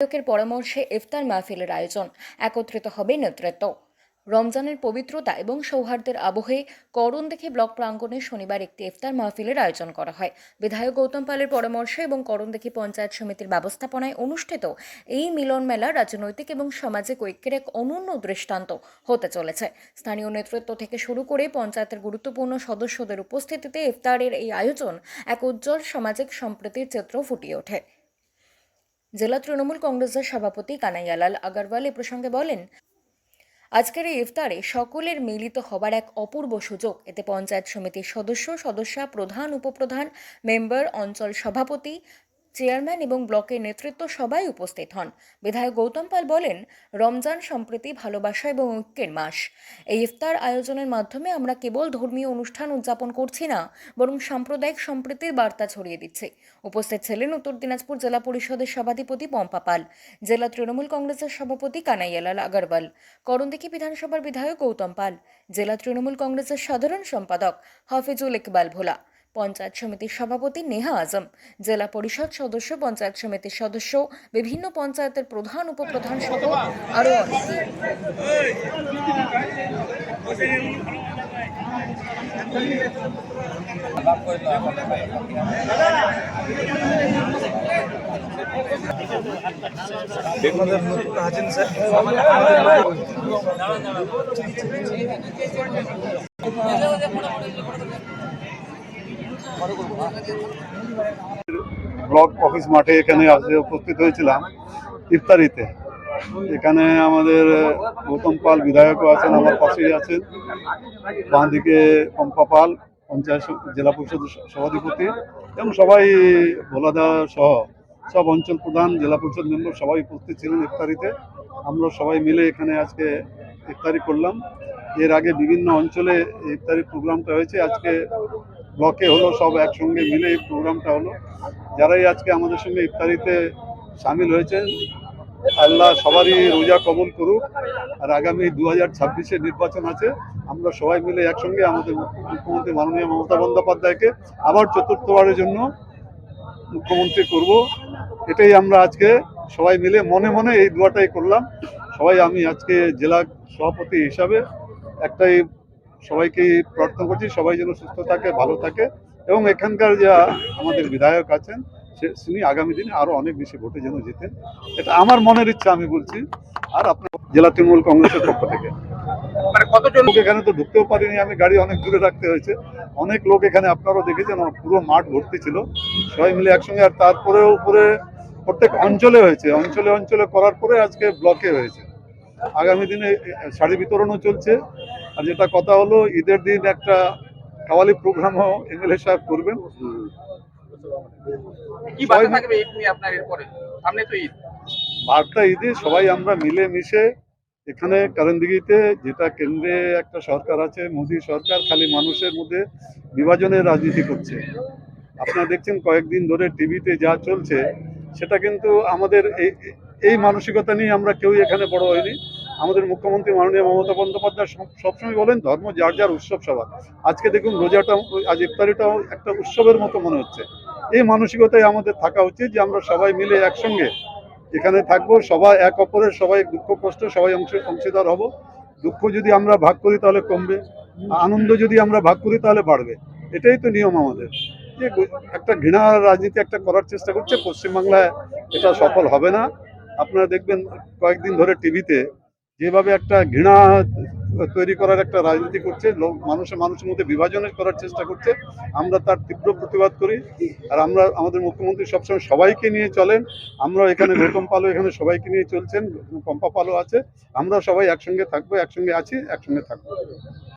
বিধায়কের পরামর্শে ইফতার মাহফিলের আয়োজন। একত্রিত হবে নেতৃত্ব। রমজানের পবিত্রতা এবং সৌহার্দ্যের আবহে করণ দেখে ব্লক প্রাঙ্গণে শনিবার একটি ইফতার মাহফিলের আয়োজন করা হয়। বিধায়ক গৌতম পালের পরামর্শে এবং করণ দেখি পঞ্চায়েত সমিতির ব্যবস্থাপনায় অনুষ্ঠিত এই মিলন মেলা রাজনৈতিক এবং সামাজিক ঐক্যের এক অনন্য দৃষ্টান্ত হতে চলেছে। স্থানীয় নেতৃত্ব থেকে শুরু করে পঞ্চায়েতের গুরুত্বপূর্ণ সদস্যদের উপস্থিতিতে ইফতারের এই আয়োজন এক উজ্জ্বল সামাজিক সম্প্রীতির চিত্র ফুটিয়ে ওঠে। জেলা তৃণমূল কংগ্রেসের সভাপতি কানাইয়ালাল আগরওয়াল এ প্রসঙ্গে বলেন, আজকের এই ইফতারে সকলের মিলিত হবার এক অপূর্ব সুযোগ। এতে পঞ্চায়েত সমিতির সদস্য, সদস্যা, প্রধান, উপপ্রধান, মেম্বার, অঞ্চল সভাপতি চেয়ারম্যান এবং ব্লকের নেতৃত্ব সবাই উপস্থিত হন। বিধায়ক গৌতম পাল বলেন, রমজান সম্প্রীতি, ভালোবাসা এবং ঐক্যের মাস। এই ইফতার আয়োজনের মাধ্যমে আমরা কেবল ধর্মীয় অনুষ্ঠান উদযাপন করছি না, বরং সাম্প্রদায়িক সম্প্রীতির বার্তা ছড়িয়ে দিচ্ছে। উপস্থিত ছিলেন উত্তর দিনাজপুর জেলা পরিষদের সভাধিপতি পম্পা পাল, জেলা তৃণমূল কংগ্রেসের সভাপতি কানাইয়ালাল আগরওয়াল, করণদিঘি বিধানসভার বিধায়ক গৌতম পাল, জেলা তৃণমূল কংগ্রেসের সাধারণ সম্পাদক হাফিজুল ইকবাল ভোলা পঞ্চায়েত সমিতির সভাপতি নেহা আজম, জেলা পরিষদ সদস্য, পঞ্চায়েত সমিতির সদস্য, বিভিন্ন পঞ্চায়েতের প্রধান, উপপ্রধান সহ আরও অনেকে। ব্লক অফিস মাঠে এখানে আসে উপস্থিত হয়েছিলাম ইফতারিতে। এখানে আমাদের গৌতম পাল বিধায়কও আছেন, আমার পাশেই আছেন। বাঁ দিকে পম্পা পাল, পঞ্চায়েত জেলা পরিষদ সভাধিপতি এবং সবাই ভোলাদা সহ সব অঞ্চল প্রধান, জেলা পরিষদ মেম্বার সবাই উপস্থিত ছিলেন ইফতারিতে। আমরা সবাই মিলে এখানে আজকে ইফতারি করলাম। এর আগে বিভিন্ন অঞ্চলে ইফতারি প্রোগ্রামটা হয়েছে। আজকে ব্লকে হলো, সব একসঙ্গে মিলে এই প্রোগ্রামটা হলো। যারাই আজকে আমাদের সঙ্গে ইফতারিতে সামিল হয়েছেন, আল্লাহ সবারই রোজা কবল করুক। আর আগামী দু হাজার ছাব্বিশে নির্বাচন আছে, আমরা সবাই মিলে একসঙ্গে আমাদের মুখ্যমন্ত্রী মাননীয় মমতা বন্দ্যোপাধ্যায়কে আবার চতুর্থবারের জন্য মুখ্যমন্ত্রী করব। এটাই আমরা আজকে সবাই মিলে মনে মনে এই দোয়াটাই করলাম। সবাই আমি আজকে জেলা সভাপতি হিসাবে একটাই সবাইকে প্রার্থনা করছি সবাই যেন সুস্থ থাকে ভালো থাকে। এবং এখানকার যা আমাদের বিধায়ক আছেন সে তিনি আগামী দিনে আরও অনেক বেশি ভোটে যেন জিতেন। এটা আমার মনের ইচ্ছা আমি বলছি। আর আপনার জেলা তৃণমূল কংগ্রেসের পক্ষ থেকে। মানে কতজন লোক এখানে তো ঢুকতেও পারিনি আমি গাড়ি অনেক দূরে রাখতে হয়েছে। অনেক লোক এখানে আপনারাও দেখেছেন পুরো মাঠ ভর্তি ছিল। সবাই মিলে একসঙ্গে আর তারপরে উপরে প্রত্যেক অঞ্চলে হয়েছে। অঞ্চলে অঞ্চলে করার পরে আজকে ব্লকে হয়েছে। আগামী দিনে শাড়ি বিতরণও চলছে। আর যেটা কথা হলো ঈদের দিন একটা কাওয়ালি প্রোগ্রামও এমএলএ সাহেব করবেন। বার্তা ঈদ। সবাই আমরা মিলে মিশে এখানে কারণদিঘিতে যেটা কেন্দ্রে একটা সরকার আছে মোদী সরকার খালি মানুষের মধ্যে বিভাজনের রাজনীতি করছে। আপনারা দেখছেন কয়েকদিন ধরে টিভিতে যা চলছে সেটা কিন্তু আমাদের এই এই মানসিকতা নিয়ে আমরা কেউই এখানে বড় হয়নি। আমাদের মুখ্যমন্ত্রী মাননীয় মমতা বন্দ্যোপাধ্যায় সব- সবসময় বলেন ধর্ম যার যার উৎসব সবার। আজকে দেখুন রোজাটা, আজ ইফতারিটাও একটা উৎসবের মতো মনে হচ্ছে। এই মানসিকতায় আমাদের থাকা উচিত যে আমরা সবাই মিলে একসঙ্গে এখানে থাকব, সবাই এক অপরের, সবাই দুঃখ, কষ্ট, সবাই অংশ, অংশীদার হব। দুঃখ যদি আমরা ভাগ করি তাহলে কমবে আনন্দ যদি আমরা ভাগ করি তাহলে বাড়বে। এটাই তো নিয়ম আমাদের। যে একটা ঘৃণা রাজনীতি একটা করার চেষ্টা করছে, পশ্চিমবাংলায় এটা সফল হবে না। আপনারা দেখবেন কয়েকদিন ধরে টিভিতে যেভাবে একটা ঘৃণা তৈরি করার একটা রাজনীতি করছে, লোক মানুষের মানুষের মধ্যে বিভাজনের করার চেষ্টা করছে, আমরা তার তীব্র প্রতিবাদ করি। আর আমরা, আমাদের মুখ্যমন্ত্রী সবসময় সবাইকে নিয়ে চলেন। আমরা এখানে গৌতম পালও এখানে সবাইকে নিয়ে চলছেন, পম্পা পালও আছে। আমরা সবাই একসঙ্গে থাকব, একসঙ্গে আছি, একসঙ্গে থাকব।